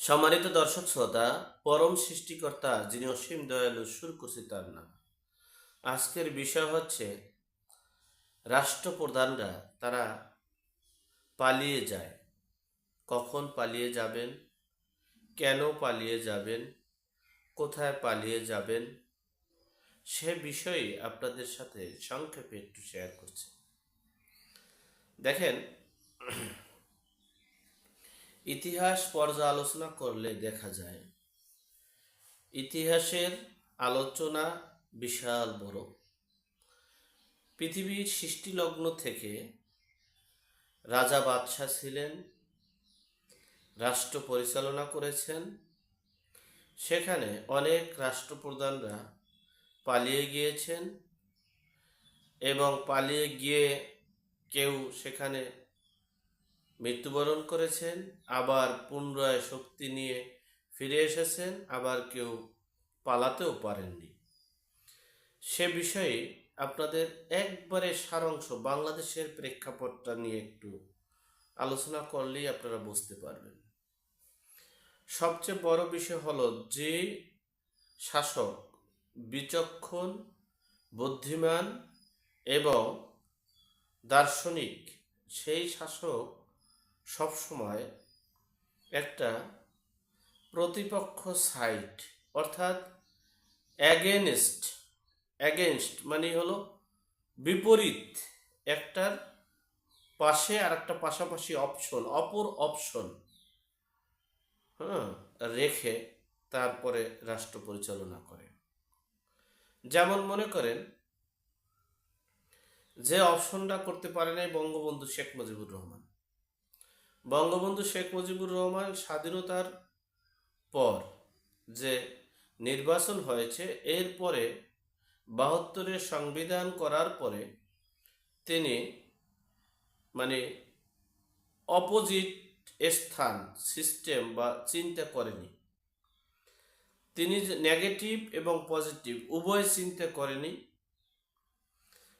সম্মানিত দর্শক শ্রোতা, পরম সৃষ্টিকর্তা যিনি অসীম দয়ালু সুর করছি তার নাম। আজকের বিষয় হচ্ছে, রাষ্ট্রপ্রধানরা তারা পালিয়ে যায়। কখন পালিয়ে যাবেন? কেন পালিয়ে যাবেন? কোথায় পালিয়ে যাবেন? সে বিষয়ে আপনাদের সাথে সংক্ষেপে একটু শেয়ার করছি। দেখেন ইতিহাস পর্যালোচনা করলে দেখা যায়, ইতিহাসের আলোচনা বিশাল বড়। পৃথিবীর সৃষ্টিলগ্ন থেকে রাজা বাদশাহ ছিলেন, রাষ্ট্র পরিচালনা করেছেন। সেখানে অনেক রাষ্ট্রপ্রধানরা পালিয়ে গিয়েছেন এবং পালিয়ে গিয়ে কেউ সেখানে মৃত্যুবরণ করেছেন, আবার পুনরায় শক্তি নিয়ে ফিরে এসেছেন, আবার কেউ পালাতেও পারেননি। সে বিষয়ে আপনাদের একবারে সারাংশ বাংলাদেশের প্রেক্ষাপটটা নিয়ে একটু আলোচনা করলেই আপনারা বুঝতে পারবেন। সবচেয়ে বড় বিষয় হলো যে শাসক বিচক্ষণ, বুদ্ধিমান এবং দার্শনিক, সেই শাসক সবসময় একটা প্রতিপক্ষ সাইড অর্থাৎ অ্যাগেনস্ট অ্যাগেনস্ট মানে হলো বিপরীত, একটার পাশে আর একটা পাশাপাশি অপশন অপর অপশন হ্যাঁ রেখে তারপরে রাষ্ট্র পরিচালনা করে। যেমন মনে করেন, যে অপশনটা করতে পারে নাই বঙ্গবন্ধু শেখ মুজিবুর রহমান। বঙ্গবন্ধু শেখ মুজিবুর রহমান স্বাধীনতার পর যে নির্বাচন হয়েছে এরপরে বাহাত্তরের সংবিধান করার পরে তিনি মানে অপোজিট স্থান সিস্টেম বা চিন্তা করেনি। তিনি নেগেটিভ এবং পজিটিভ উভয় চিন্তা করেনি।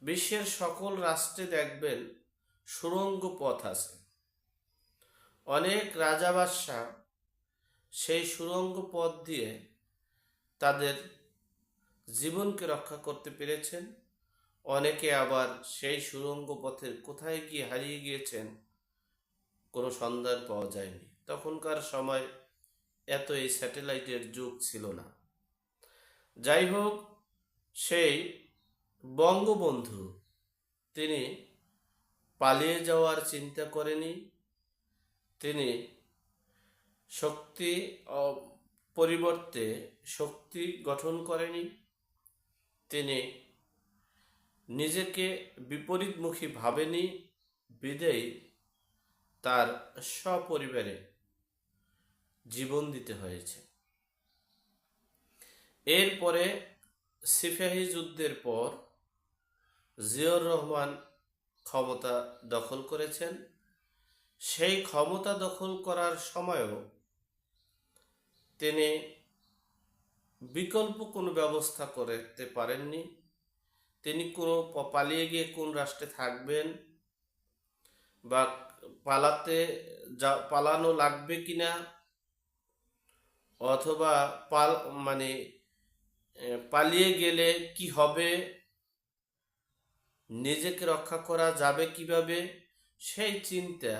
বিশ্বের সকল রাষ্ট্রে দেখবেন সুরঙ্গ পথ আছে। অনেক রাজা বাদশাহ সেই সুরঙ্গ পথ দিয়ে তাদের জীবনকে রক্ষা করতে পেরেছেন। অনেকে আবার সেই সুরঙ্গ পথের কোথায় গিয়ে হারিয়ে গিয়েছেন কোনো সন্ধান পাওয়া যায়নি। তখনকার সময় এত এই স্যাটেলাইটের যুগ ছিল না। যাই হোক, সেই বঙ্গবন্ধু তিনি পালিয়ে যাওয়ার চিন্তা করেনি তিনি শক্তি পরিবর্তে শক্তি গঠন করেনি। তিনি নিজেকে বিপরীতমুখী ভাবেনি। বিদেয় তার সপরিবারে জীবন দিতে হয়েছে। এরপরে সিপাহী যুদ্ধের পর জিয়র রহমান ক্ষমতা দখল করেছেন। সেই ক্ষমতা দখল করার সময়ও তিনি বিকল্প কোনো ব্যবস্থা করতে পারেননি। তিনি কোনো পালিয়ে গিয়ে কোন রাষ্ট্রে থাকবেন বা পালাতে যা, পালানো লাগবে কিনা অথবা পাল মানে পালিয়ে গেলে কি হবে? নিজেকে রক্ষা করা যাবে কীভাবে? সেই চিন্তা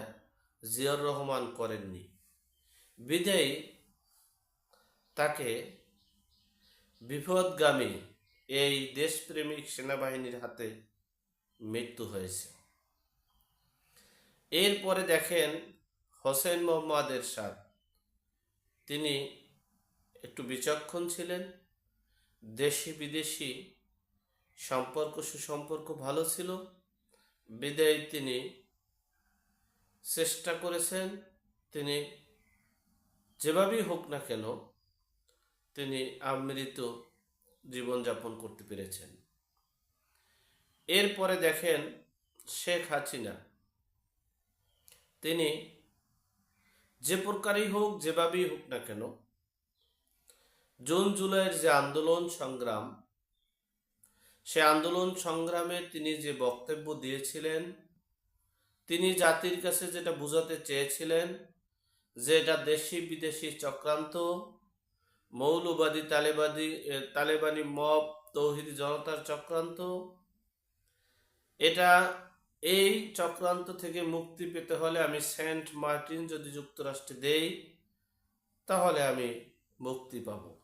জিয়র রহমান করেননি। বিদায়ী তাকে বিপদগামী এই দেশপ্রেমিক সেনাবাহিনীর হাতে মৃত্যু হয়েছে। এরপরে দেখেন হোসেন মোহাম্মদ এরশাদ। তিনি একটু বিচক্ষণ ছিলেন। দেশি বিদেশি সম্পর্ক সুসম্পর্ক ভালো ছিল। বিদায় তিনি চেষ্টা করেছেন, তিনি যেভাবেই হোক না কেন, তিনি আমৃত জীবনযাপন করতে পেরেছেন। এরপরে দেখেন শেখ হাসিনা। তিনি যে প্রকারই হোক, যেভাবেই হোক না কেন, জুন জুলাইয়ের যে আন্দোলন সংগ্রাম, সে আন্দোলন সংগ্রামে তিনি যে বক্তব্য দিয়েছিলেন তিনি জাতির কাছে যেটা বোঝাতে চেয়েছিলেন যে এটা দেশি বিদেশি চক্রান্ত, মৌলবাদী, তালেবাদী তালেবানি মব, তৌহিদি জনতার চক্রান্ত। এটা এই চক্রান্ত থেকে মুক্তি পেতে হলে আমি সেন্ট মার্টিন যদি যুক্তরাষ্ট্রে দেই, তাহলে আমি মুক্তি পাব।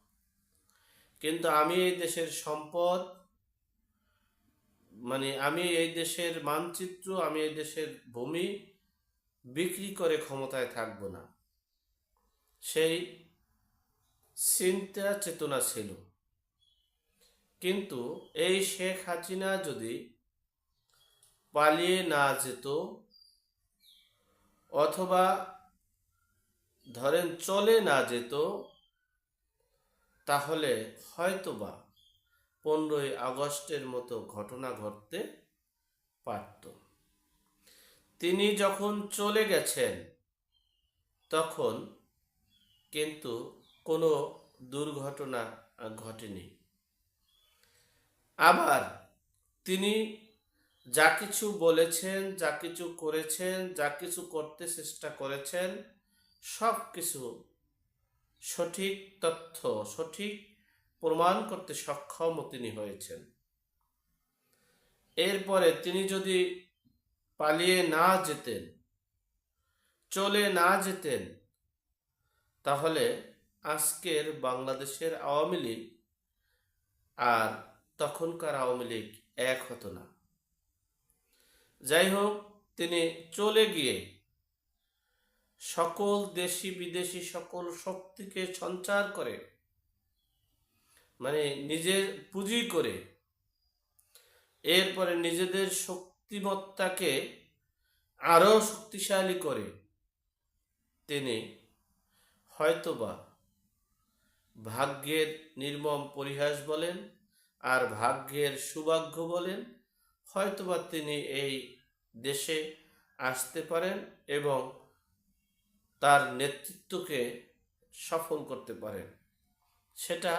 কিন্তু আমি এই দেশের সম্পদ মানে আমি এই দেশের মানচিত্র, আমি এই দেশের ভূমি বিক্রি করে ক্ষমতায় থাকব না। সেই চিন্তা চেতনা ছিল। কিন্তু এই শেখ হাসিনা যদি পালিয়ে না যেত অথবা ধরেন চলে না যেত, তাহলে হয়তোবা পনেরোই আগস্টের মতো ঘটনা ঘটতে পারত। তিনি যখন চলে গেছেন, তখন কিন্তু কোনো দুর্ঘটনা ঘটেনি। আবার তিনি যা কিছু বলেছেন, যা কিছু করেছেন, যা কিছু করতে চেষ্টা করেছেন সব কিছু সঠিক তথ্য, সঠিক প্রমাণ করতে সক্ষম তিনি হয়েছেন। এরপরে তিনি যদি পালিয়ে না যেতেন, চলে না যেতেন, তাহলে আজকের বাংলাদেশের আওয়ামী লীগ আর তখনকার আওয়ামী লীগ এক হতো না। যাই হোক, তিনি চলে গিয়ে সকল দেশি বিদেশি সকল শক্তিকে সঞ্চার করে মানে নিজের পুঁজি করে। এরপরে নিজেদের শক্তিমত্তাকে আরও শক্তিশালী করে তিনি হয়তোবা ভাগ্যের নির্মম পরিহাস বলেন আর ভাগ্যের সৌভাগ্য বলেন, হয়তোবা তিনি এই দেশে আসতে পারেন এবং তার নেতৃত্বকে সফল করতে পারেন। সেটা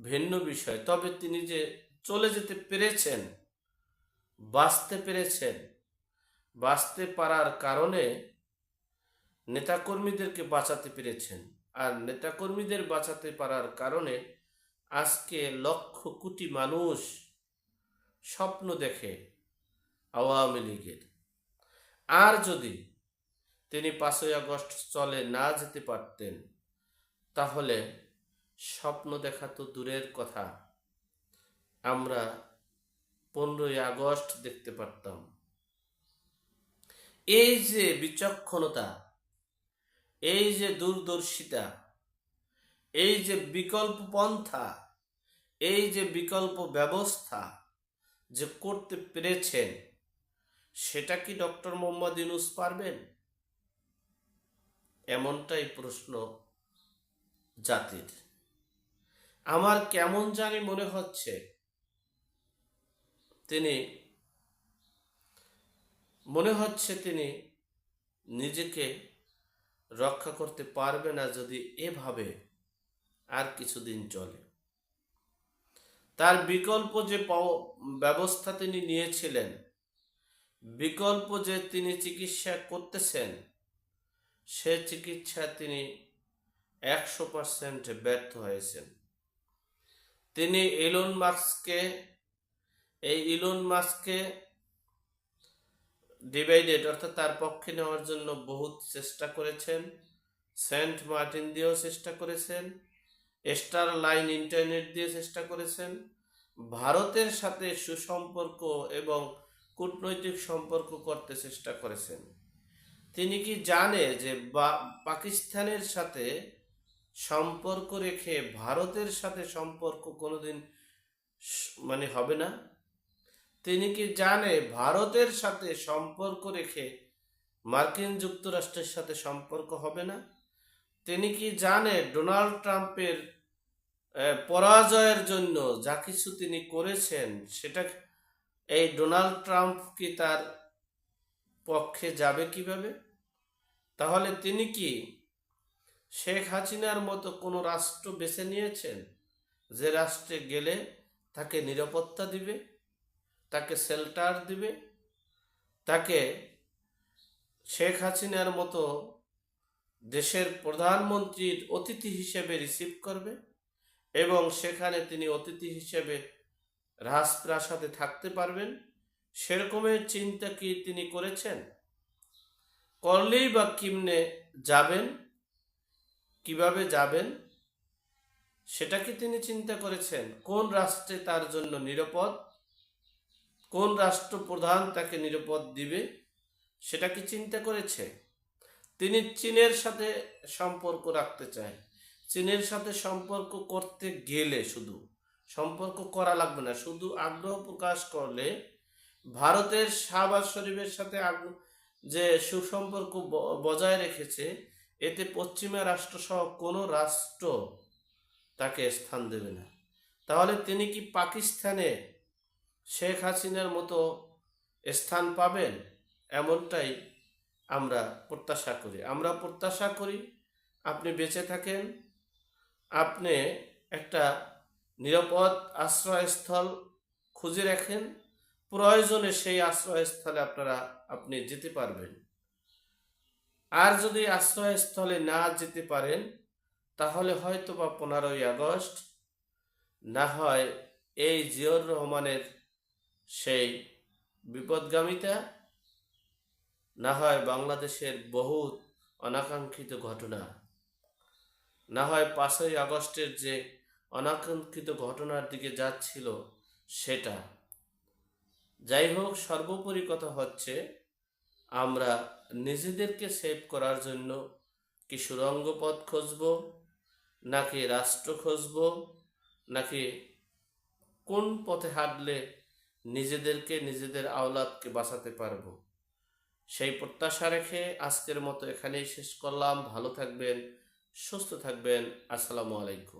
ভিন্ন বিষয়। তবে তিনি যে চলে যেতে পেরেছেন, বাঁচতে পেরেছেন, বাঁচতে পারার কারণে নেতাকর্মীদেরকে বাঁচাতে পেরেছেন। আর নেতাকর্মীদের বাঁচাতে পারার কারণে আজকে লক্ষ কোটি মানুষ স্বপ্ন দেখে আওয়ামী লীগের। আর যদি তিনি পাঁচই আগস্ট চলে না যেতে পারতেন, তাহলে স্বপ্ন দেখা তো দূরের কথা। আমরা পনেরোই আগস্ট দেখতে পারতাম। এই যে বিচক্ষণতা, এই যে দূরদর্শিতা, এই যে বিকল্প পন্থা এই যে বিকল্প ব্যবস্থা যে করতে পেরেছেন, সেটা কি ডক্টর মোহাম্মদ ইউনুস পারবেন? এমনটাই প্রশ্ন জাতির। আমার কেমন জানি মনে হচ্ছে, তিনি মনে হচ্ছে তিনি নিজেকে রক্ষা করতে পারবে না যদি এভাবে আর কিছুদিন চলে। তার বিকল্প যে ব্যবস্থা তিনি নিয়েছিলেন, বিকল্প যে তিনি চিকিৎসা করতেছেন, সে চিকিৎসা তিনি একশো পার্সেন্ট ব্যর্থ হয়েছেন। তিনি ইলন মাস্ককে, এই ইলন মাস্ককে ডিভাইডেড অর্থাৎ তার পক্ষে নেওয়ার জন্য বহুত চেষ্টা করেছেন, সেন্ট মার্টিন দিয়েও চেষ্টা করেছেন, স্টার লাইন ইন্টারনেট দিয়ে চেষ্টা করেছেন, ভারতের সাথে সুসম্পর্ক এবং কূটনৈতিক সম্পর্ক করতে চেষ্টা করেছেন। তিনি কি জানে যে পাকিস্তানের সাথে সম্পর্ক রেখে ভারতের সাথে সম্পর্ক কোনোদিন মানে হবে না। তিনি কি জানে ভারতের সাথে সম্পর্ক রেখে মার্কিন যুক্তরাষ্ট্রের সাথে সম্পর্ক হবে না? তিনি কি জানে ডোনাল্ড ট্রাম্পের পরাজয়ের জন্য যা কিছু তিনি করেছেন, সেটা এই ডোনাল্ড ট্রাম্প কি তার পক্ষে যাবে কীভাবে? তাহলে তিনি কি শেখ হাসিনার মতো কোনো রাষ্ট্র বেছে নিয়েছেন যে রাষ্ট্রে গেলে তাকে নিরাপত্তা দিবে, তাকে শেল্টার দিবে, তাকে শেখ হাসিনার মতো দেশের প্রধানমন্ত্রীর অতিথি হিসেবে রিসিভ করবে এবং সেখানে তিনি অতিথি হিসেবে রাজপ্রাসাদে থাকতে পারবেন। সেরকমের চিন্তা কি তিনি করেছেন? করলেই বা কিমনে যাবেন? কীভাবে যাবেন? সেটা কি তিনি চিন্তা করেছেন? কোন রাষ্ট্রে তার জন্য নিরাপদ? কোন রাষ্ট্রপ্রধান তাকে নিরাপদ দিবে? সেটা কি চিন্তা করেছে? তিনি চীনের সাথে সম্পর্ক রাখতে চায়। চীনের সাথে সম্পর্ক করতে গেলে শুধু, সম্পর্ক করা লাগবে না, শুধু আগ্রহ প্রকাশ করলে ভারতের শাহবাজ শরীফের সাথে যে সুসম্পর্ক বজায় রেখেছে এতে পশ্চিমা রাষ্ট্রসহ কোনো রাষ্ট্র তাকে স্থান দেবে না। তাহলে তিনি কি পাকিস্তানে শেখ হাসিনার মতো স্থান পাবেন? এমনটাই আমরা প্রত্যাশা করি। আমরা প্রত্যাশা করি আপনি বেঁচে থাকেন, আপনি একটা নিরাপদ আশ্রয়স্থল খুঁজে রাখেন। প্রয়োজনে সেই আশ্রয়স্থলে আপনারা, আপনি যেতে পারবেন। আর যদি আশ্রয়স্থলে না যেতে পারেন, তাহলে হয়তো বা পনেরোই আগস্ট, না হয় এই জিয়র রহমানের সেই বিপদগামিতা, না হয় বাংলাদেশের বহুত অনাকাঙ্ক্ষিত ঘটনা, না হয় পাঁচই আগস্টের যে অনাকাঙ্ক্ষিত ঘটনার দিকে যাচ্ছিল সেটা। যাই হোক, সর্বোপরি কথা হচ্ছে আমরা নিজেদেরকে সেভ করার জন্য কি সুরঙ্গ পথ খুঁজব, নাকি রাষ্ট্র খুঁজব, নাকি কোন পথে হাঁটলে নিজেদেরকে, নিজেদের আওলাদকে বাঁচাতে পারব? সেই প্রত্যাশা রেখে আজকের মতো এখানেই শেষ করলাম। ভালো থাকবেন, সুস্থ থাকবেন। আসসালামু আলাইকুম।